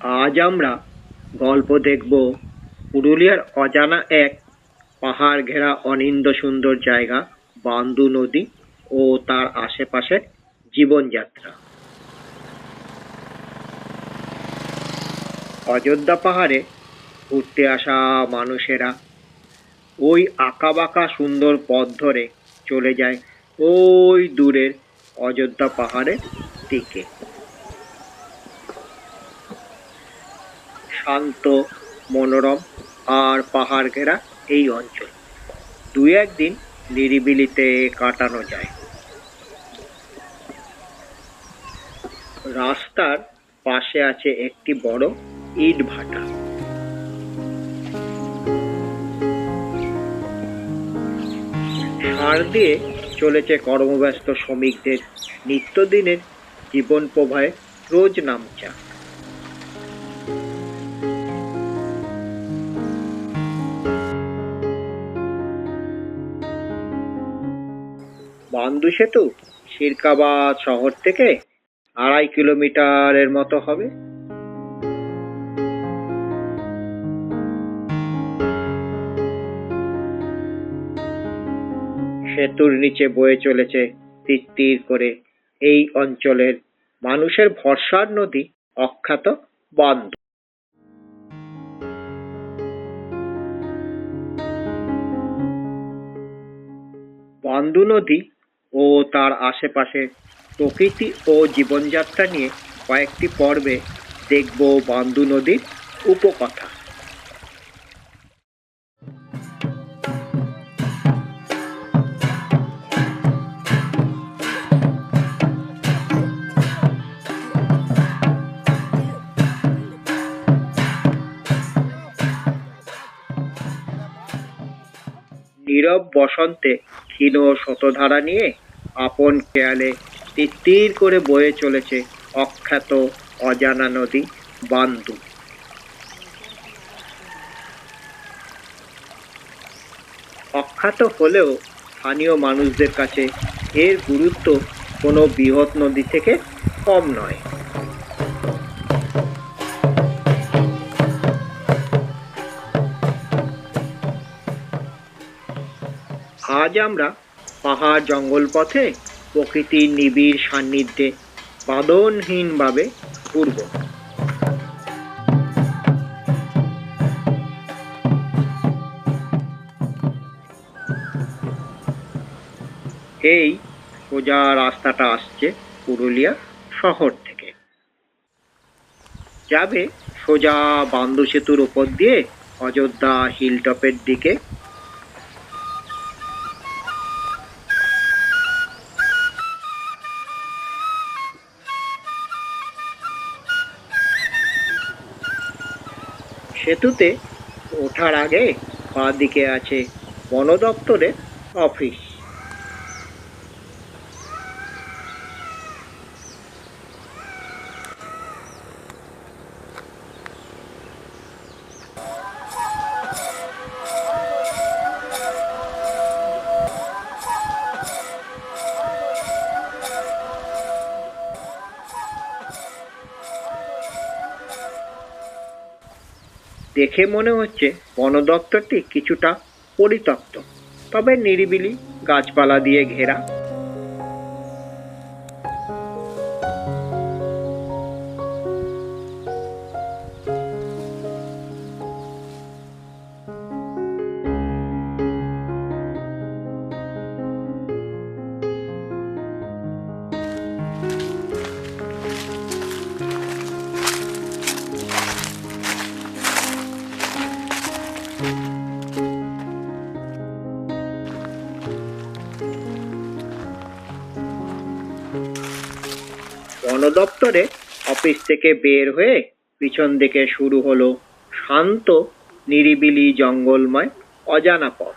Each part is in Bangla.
আজ আমরা গল্প দেখব পুরুলিয়ার অজানা এক পাহাড় ঘেরা অনিন্দ সুন্দর জায়গা, বান্দু নদী ও তার আশেপাশের জীবনযাত্রা। অযোধ্যা পাহাড়ে ঘুরতে আসা মানুষেরা ওই আঁকাবাঁকা সুন্দর পথ ধরে চলে যায় ওই দূরের অযোধ্যা পাহাড়ের দিকে। শান্ত, মনোরম আর পাহাড় ঘেরা এই অঞ্চল। দুই একদিন নিরিবিলিতে কাটানো যায়। রাস্তার পাশে আছে একটি বড় ইট ভাটা। সার দিয়ে চলেছে কর্মব্যস্ত শ্রমিকদের নিত্যদিনের জীবন প্রবাহে রোজ নামচা। বান্দু সেতু শিরকাবাদ শহর থেকে আড়াই কিলোমিটারের মতো হবে। সেতুর নিচে বয়ে চলেছে তিত্তির করে এই অঞ্চলের মানুষের ভরসার নদী অখ্যাত বন্ধ বান্দু নদী ও তার আশেপাশে প্রকৃতি ও জীবনযাত্রা নিয়ে কয়েকটি পর্বে দেখব বান্দু নদীর উপকথা। নীরব বসন্তে ক্ষীণ শতধারা নিয়ে আপন খেয়ালে তিত্তির করে বয়ে চলেছে অখ্যাত অজানা নদী বান্দু। অখ্যাত হলেও স্থানীয় মানুষদের কাছে এর গুরুত্ব কোনো বৃহৎ নদী থেকে কম নয়। আজ আমরা পাহাড় জঙ্গল পথে প্রকৃতির নিবিড় সান্নিধ্যে বাদনহীনভাবে ঘুরব এই সোজা রাস্তাটা আসছে পুরুলিয়া শহর থেকে। যাবে সোজা বান্দু সেতুর উপর দিয়ে অযোধ্যা হিলটপের দিকে সেতুতে ওঠার আগে বাঁ দিকে আছে বন দপ্তরের অফিস। দেখে মনে হচ্ছে বন দপ্তরটি কিছুটা পরিতপ্ত তবে নিরিবিলি গাছপালা দিয়ে ঘেরা। বন দপ্তরে অফিস থেকে বের হয়ে পিছন দিকে শুরু হলো শান্ত, নিরিবিলি, জঙ্গলময়, অজানা পথ।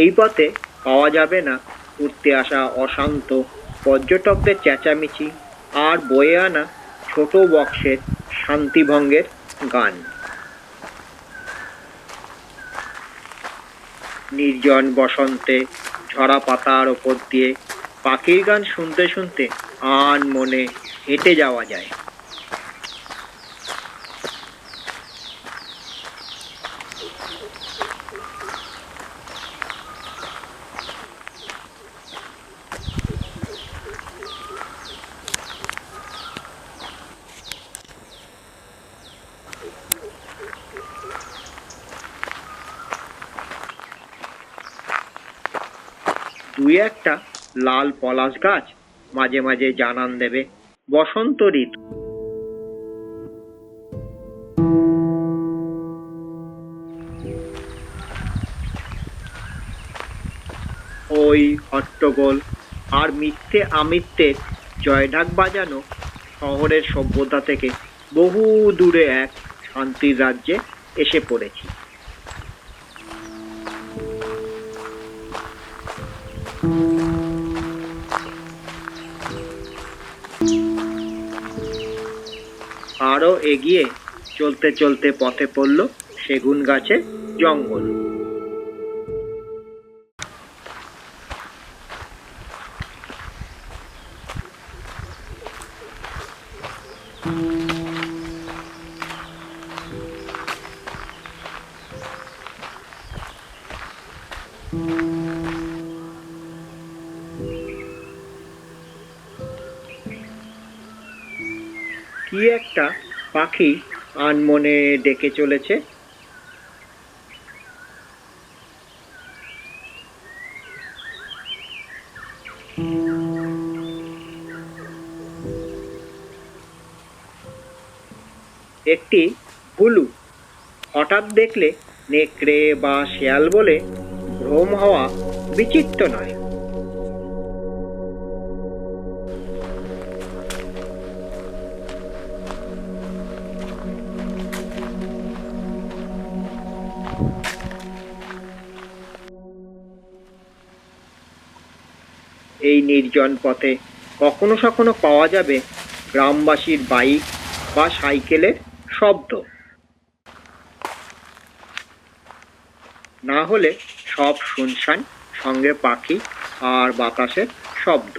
এই পথে পাওয়া যাবে না। ঘুরতে আসা অশান্ত পর্যটকদের চেঁচামেচি আর বয়ে আনা ছোট বক্সের শান্তিভঙ্গের গান। নির্জন বসন্তে ঝরা পাতার ওপর দিয়ে পাখির গান শুনতে শুনতে আন মনে হেঁটে যাওয়া যায় দুই একটা লাল পলাশ গাছ মাঝে মাঝে জানান দেবে। বসন্ত ঋতু। ওই হট্টগোল আর মিথ্যে আমিত্বের জয়ঢাক বাজানো শহরের সভ্যতা থেকে বহু দূরে এক শান্তির রাজ্যে এসে পড়েছি। আরও এগিয়ে চলতে চলতে পথে পড়ল সেগুন গাছের জঙ্গল। কি একটা পাখি আনমনে ডেকে চলেছে? একটি হুলু হঠাৎ দেখলে নেকড়ে বা শেয়াল বলে ভ্রম হওয়া বিচিত্র নয়। এই নির্জন পথে কখনো কখনো পাওয়া যাবে গ্রামবাসীর বাইক বা সাইকেলের শব্দ। না হলে সব শুনশান, সঙ্গে পাখি আর বাতাসের শব্দ।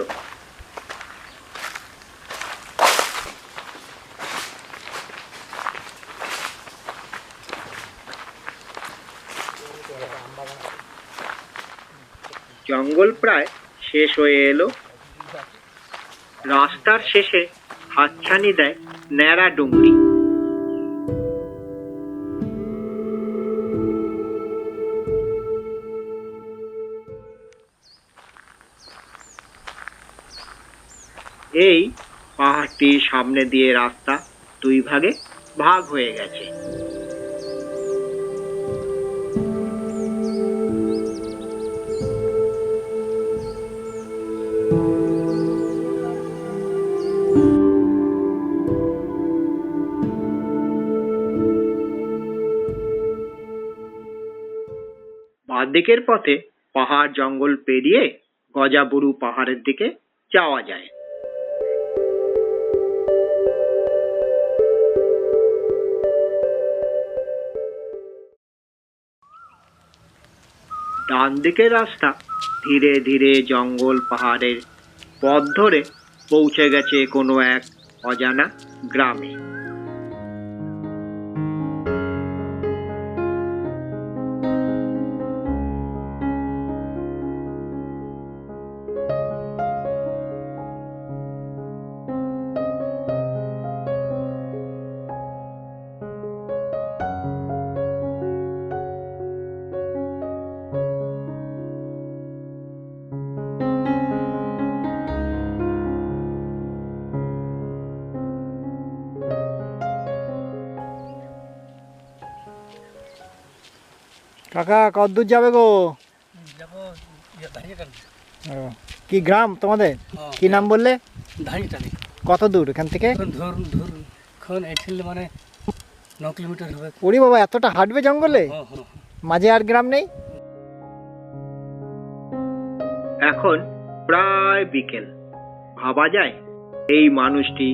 জঙ্গল প্রায় শেষ হয়ে এলো। রাস্তার শেষে হাতছানি দেয় ন্যাড়া ডুংরি এই পাহাড়টির সামনে দিয়ে রাস্তা দুই ভাগে ভাগ হয়ে গেছে। বাঁদিকের পথে পাহাড় জঙ্গল পেরিয়ে গজাবুরু পাহাড়ের দিকে যাওয়া যায়। ডান দিকের রাস্তা ধীরে ধীরে জঙ্গল পাহাড়ের পথ ধরে পৌঁছে গেছে কোনো এক অজানা গ্রামে। কাকা কতদূর যাবে গো? যাব ইয়ে কি গ্রাম তোমাদের? কি নাম বললে? কত দূর এখান থেকে? মানে ন কিলোমিটার হবে। ওরে বাবা এতটা হাঁটবে জঙ্গলে? হ্যাঁ হ্যাঁ মাঝে আর গ্রাম নেই? এখন প্রায় বিকেল। ভাবা যায় এই মানুষটি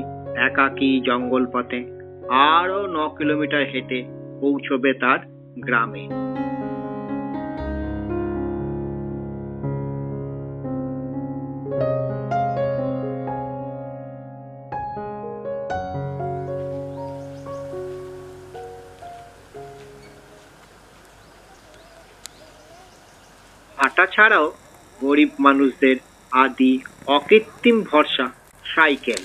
একাকী জঙ্গল পথে আরও ন কিলোমিটার হেঁটে পৌঁছবে তার গ্রামে। ছাড়াও গরিব মানুষদের আদি অকৃত্রিম ভরসা সাইকেল।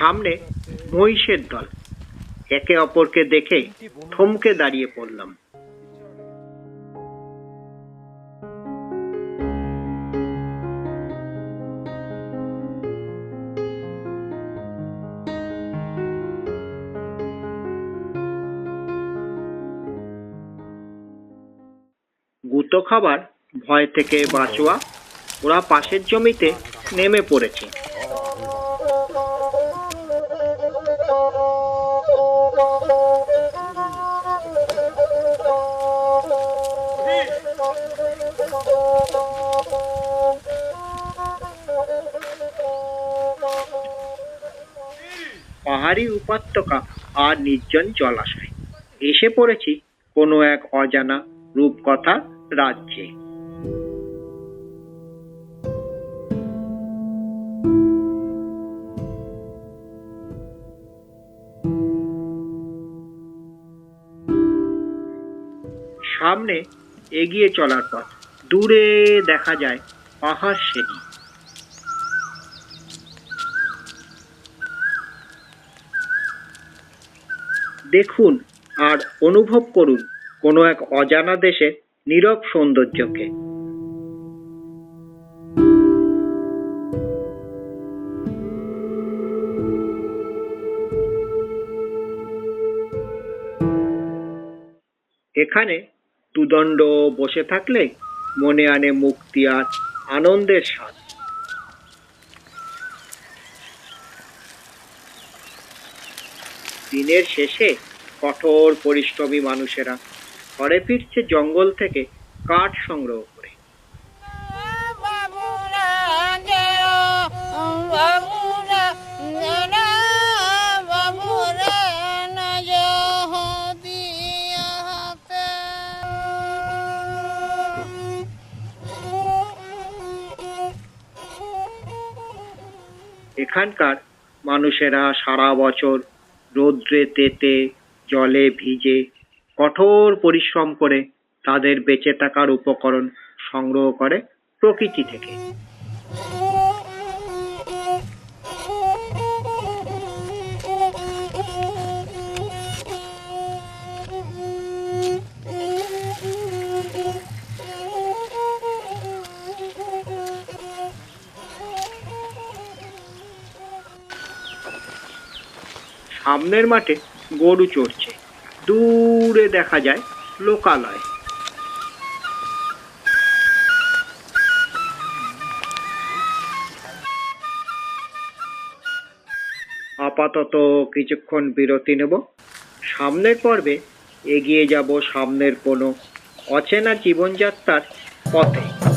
সামনে মহিষের দল। একে অপরকে দেখে থমকে দাঁড়িয়ে পড়লাম। গুতো খাবার ভয় থেকে বাঁচোয়া, ওরা পাশের জমিতে নেমে পড়েছে। পাহাড়ি উপত্যকা আর নির্জন জলাশয়। এসে পড়েছি কোনো এক অজানা রূপকথা রাজ্যে। সামনে এগিয়ে চলার পথ। দূরে দেখা যায় পাহাড় শ্রেণি দেখুন আর অনুভব করুন কোনো এক অজানা দেশে নীরব সৌন্দর্যকে। এখানে তুদণ্ড বসে থাকলে মনে আনে মুক্তি আর আনন্দের স্বাদ। দিনের শেষে কঠোর পরিশ্রমী মানুষেরা ঘরে ফিরছে জঙ্গল থেকে কাঠ সংগ্রহ করে। এখানকার মানুষেরা সারা বছর রৌদ্রে তেতে জলে ভিজে কঠোর পরিশ্রম করে তাদের বেঁচে থাকার উপকরণ সংগ্রহ করে প্রকৃতি থেকে। সামনের মাঠে গরু চড়ছে। দূরে দেখা যায় লোকালয়। আপাতত কিছুক্ষণ বিরতি নেব। সামনের পর্বে এগিয়ে যাব সামনের কোনো অচেনা জীবনযাত্রার পথে।